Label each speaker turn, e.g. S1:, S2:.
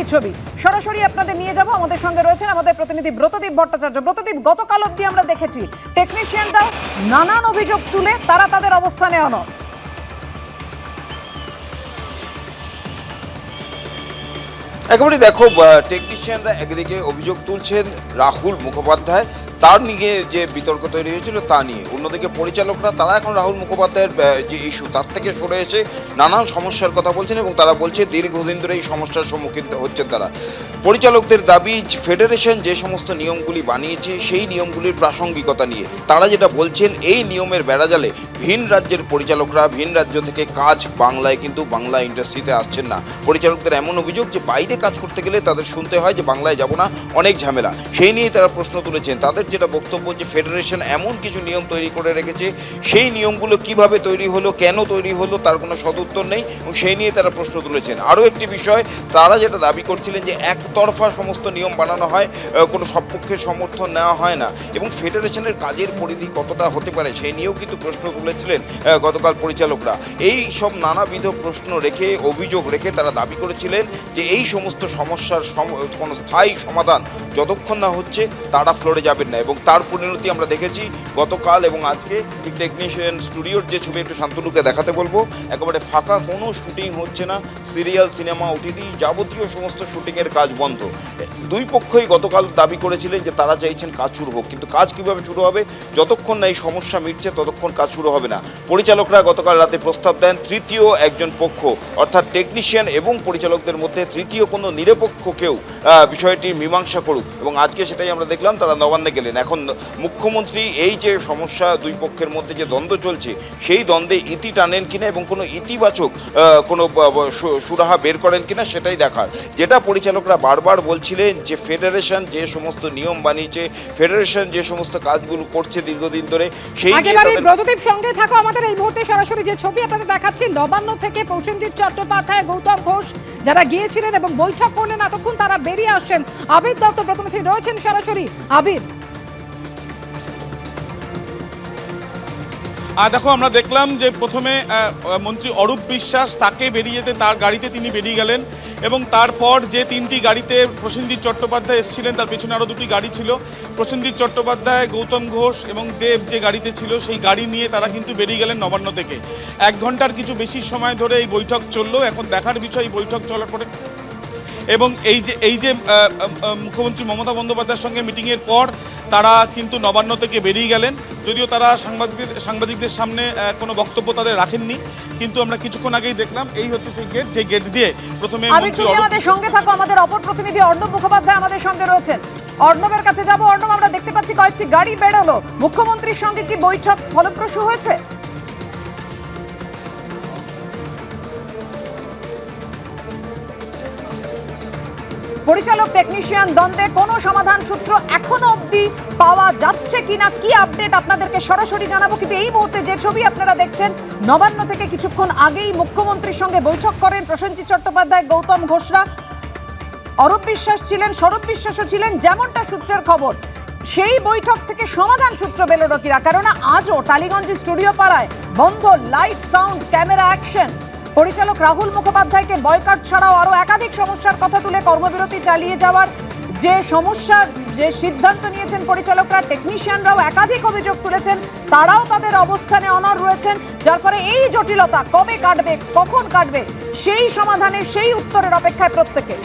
S1: কি ছবি। সরাসরি আপনাদের নিয়ে যাব। আমাদের সঙ্গে রয়েছেন আমাদের প্রতিনিধি ব্রতদীপ ভট্টাচার্য। ব্রতদীপ, গতকাল অব্দি আমরা দেখেছি টেকনিশিয়ানরাও নানান অভিযোগ তুলে তারা তাদের অবস্থানে আনো।
S2: একেবারে দেখো টেকনিশিয়ানরা একদিকে অভিযোগ তুলছেন রাহুল মুখোপাধ্যায় তার নিয়ে যে বিতর্ক তৈরি হয়েছিল তা নিয়ে। অন্যদিকে পরিচালকরা, তারা এখন রাহুল মুখোপাধ্যায়ের যে ইস্যু তার থেকে সরে এসে নানান সমস্যার কথা বলছেন এবং তারা বলছে দীর্ঘদিন ধরে এই সমস্যার সম্মুখীন হচ্ছেন তারা। পরিচালকদের দাবি, ফেডারেশন যে সমস্ত নিয়মগুলি বানিয়েছে, সেই নিয়মগুলির প্রাসঙ্গিকতা নিয়ে। তারা যেটা বলছেন, এই নিয়মের বেড়াজালে ভিন রাজ্যের পরিচালকরা, ভিন রাজ্য থেকে কাজ বাংলায় কিন্তু বাংলা ইন্ডাস্ট্রিতে আসছেন না। পরিচালকদের এমন অভিযোগ যে, বাইরে কাজ করতে গেলে তাদের শুনতে হয় যে, বাংলায় যাব না, অনেক ঝামেলা। সেই নিয়ে তারা প্রশ্ন তুলেছেন। তাদের যেটা বক্তব্য যে ফেডারেশন এমন কিছু নিয়ম তৈরি করে রেখেছে, সেই নিয়মগুলো কীভাবে তৈরি হলো, কেন তৈরি হলো, তার কোনো সদুত্তর নেই এবং সেই নিয়ে তারা প্রশ্ন তুলেছেন। আরও একটি বিষয়, তারা যেটা দাবি করছিলেন যে একতরফা সমস্ত নিয়ম বানানো হয় কোনো সপক্ষের সমর্থন নেওয়া হয় না এবং ফেডারেশনের কাজের পরিধি কতটা হতে পারে সেই নিয়েও কিন্তু প্রশ্ন তুলেছিলেন গতকাল পরিচালকরা। এই সব নানাবিধ প্রশ্ন রেখে, অভিযোগ রেখে তারা দাবি করেছিলেন যে এই সমস্ত সমস্যার কোনো স্থায়ী সমাধান যতক্ষণ না হচ্ছে, তারা ফ্লোরে যাবেন না। এবং তার পরিণতি আমরা দেখেছি গতকাল এবং আজকে। ঠিক টেকনিশিয়ান স্টুডিওর যে ছবি একটু শান্তনুকে দেখাতে বলব, একেবারে ফাঁকা, কোনো শুটিং হচ্ছে না। সিরিয়াল সিনেমা ওটিটি যাবতীয় সমস্ত শুটিংয়ের কাজ বন্ধ। দুই পক্ষই গতকাল দাবি করেছিলেন যে তারা চাইছেন কাজ শুরু হোক। কিন্তু কাজ কীভাবে শুরু হবে, যতক্ষণ না এই সমস্যা মিটছে, ততক্ষণ কাজ শুরু হবে না। পরিচালকরা গতকাল রাতে প্রস্তাব দেন তৃতীয় একজন পক্ষ, অর্থাৎ টেকনিশিয়ান এবং পরিচালকদের মধ্যে তৃতীয় কোনো নিরপেক্ষ কেউ বিষয়টির মীমাংসা করুক। এবং আজকে সেটাই আমরা দেখলাম, তারা নবান্নে গেলেন। এখন মুখ্যমন্ত্রী এই যে সমস্যা দুই পক্ষের মধ্যে যে দ্বন্দ্ব চলছে, সেই দ্বন্দ্বে ইতি টানেন কিনা এবং কোনো ইতিবাচক কোনো সুরাহা বের করেন কিনা সেটাই দেখার। যেটা পরিচালকরা বারবার বলছিলেন যে ফেডারেশন যে সমস্ত নিয়ম বানিয়েছে ফেডারেশন যে সমস্ত কাজগুলো করছে দীর্ঘদিন ধরে সেই
S3: একেবারে ব্রতদীপ সঙ্গে থাকো আমাদের এই মুহূর্তে সরাসরি যে ছবি আপনাদের দেখাচ্ছি নবান্ন থেকে প্রসেনজিৎ চট্টোপাধ্যায় গৌতম ঘোষ যারা গিয়েছিলেন এবং বৈঠক করলেন এতক্ষণ তারা বেরিয়ে আসছেন। আবির দত্ত প্রতিনিধি রয়েছেন সরাসরি। আবির।
S4: আর দেখো, আমরা দেখলাম যে প্রথমে মন্ত্রী অরূপ বিশ্বাস তাকে বেরিয়ে যেতে তার গাড়িতে তিনি বেরিয়ে গেলেন এবং তারপর যে তিনটি গাড়িতে প্রসেনজিৎ চট্টোপাধ্যায় এসেছিলেন, তার পেছনে আরও দুটি গাড়ি ছিল। প্রসেনজিৎ চট্টোপাধ্যায়, গৌতম ঘোষ এবং দেব যে গাড়িতে ছিল, সেই গাড়ি নিয়ে তারা কিন্তু বেরিয়ে গেলেন নবান্ন থেকে। এক ঘণ্টার কিছু বেশি সময় ধরে এই বৈঠক চলল। এখন দেখার বিষয়, এই বৈঠক চলার পরে এবং এই যে এই যে মুখ্যমন্ত্রী মমতা বন্দ্যোপাধ্যায়ের সঙ্গে মিটিংয়ের পর তারা কিন্তু নবান্ন থেকে বেরিয়ে গেলেন। যদিও তারা সাংবাদিকদের সাংবাদিকদের সামনে কোনো বক্তব্য তাদের রাখেননি কিন্তু আমরা কিছুক্ষণ আগেই দেখলাম এই হচ্ছে সেই গেট যে গেট দিয়ে প্রথমে
S1: আমাদের সঙ্গে থাকো আমাদের অপর প্রতিনিধি অর্ণব মুখোপাধ্যায় আমাদের সঙ্গে রয়েছেন। অর্ণবের কাছে যাব। অর্ণব আমরা দেখতে পাচ্ছি কয়েকটি গাড়ি বেরোলো। মুখ্যমন্ত্রীর সঙ্গে কি বৈঠক ফলপ্রসূ হয়েছে? পরিচালক টেকনিশিয়ান দ্বন্দ্বে কোনো সমাধান সূত্র এখনও অবধি পাওয়া যাচ্ছে কিনা, কি আপডেট আপনাদেরকে সরাসরি জানাব, কিন্তু এই মুহূর্তে যে ছবি আপনারা দেখছেন, নবান্ন থেকে কিছুক্ষণ আগেই মুখ্যমন্ত্রীর সঙ্গে বৈঠক করেন প্রসেনজিৎ চট্টোপাধ্যায়, গৌতম ঘোষরা। অরূপ বিশ্বাস ছিলেন, শরৎ বিশ্বাসও ছিলেন, যেমনটা সূত্রের খবর, সেই বৈঠক থেকে সমাধান সূত্র কিনা, কেননা আজও টালিগঞ্জ স্টুডিও পাড়ায় বন্ধ লাইট সাউন্ড ক্যামেরা অ্যাকশন পরিচালক রাহুল মুখোপাধ্যায়কে বয়কাট ছাড়াও আরও একাধিক সমস্যার কথা তুলে কর্মবিরতি চালিয়ে যাওয়ার যে সমস্যা, যে সিদ্ধান্ত নিয়েছেন পরিচালকরা টেকনিশিয়ানরাও একাধিক অভিযোগ তুলেছেন, তারাও তাদের অবস্থানে অনর রয়েছেন, যার ফলে এই জটিলতা কবে কাটবে, কখন কাটবে, সেই সমাধানের সেই উত্তরের অপেক্ষায় প্রত্যেকে।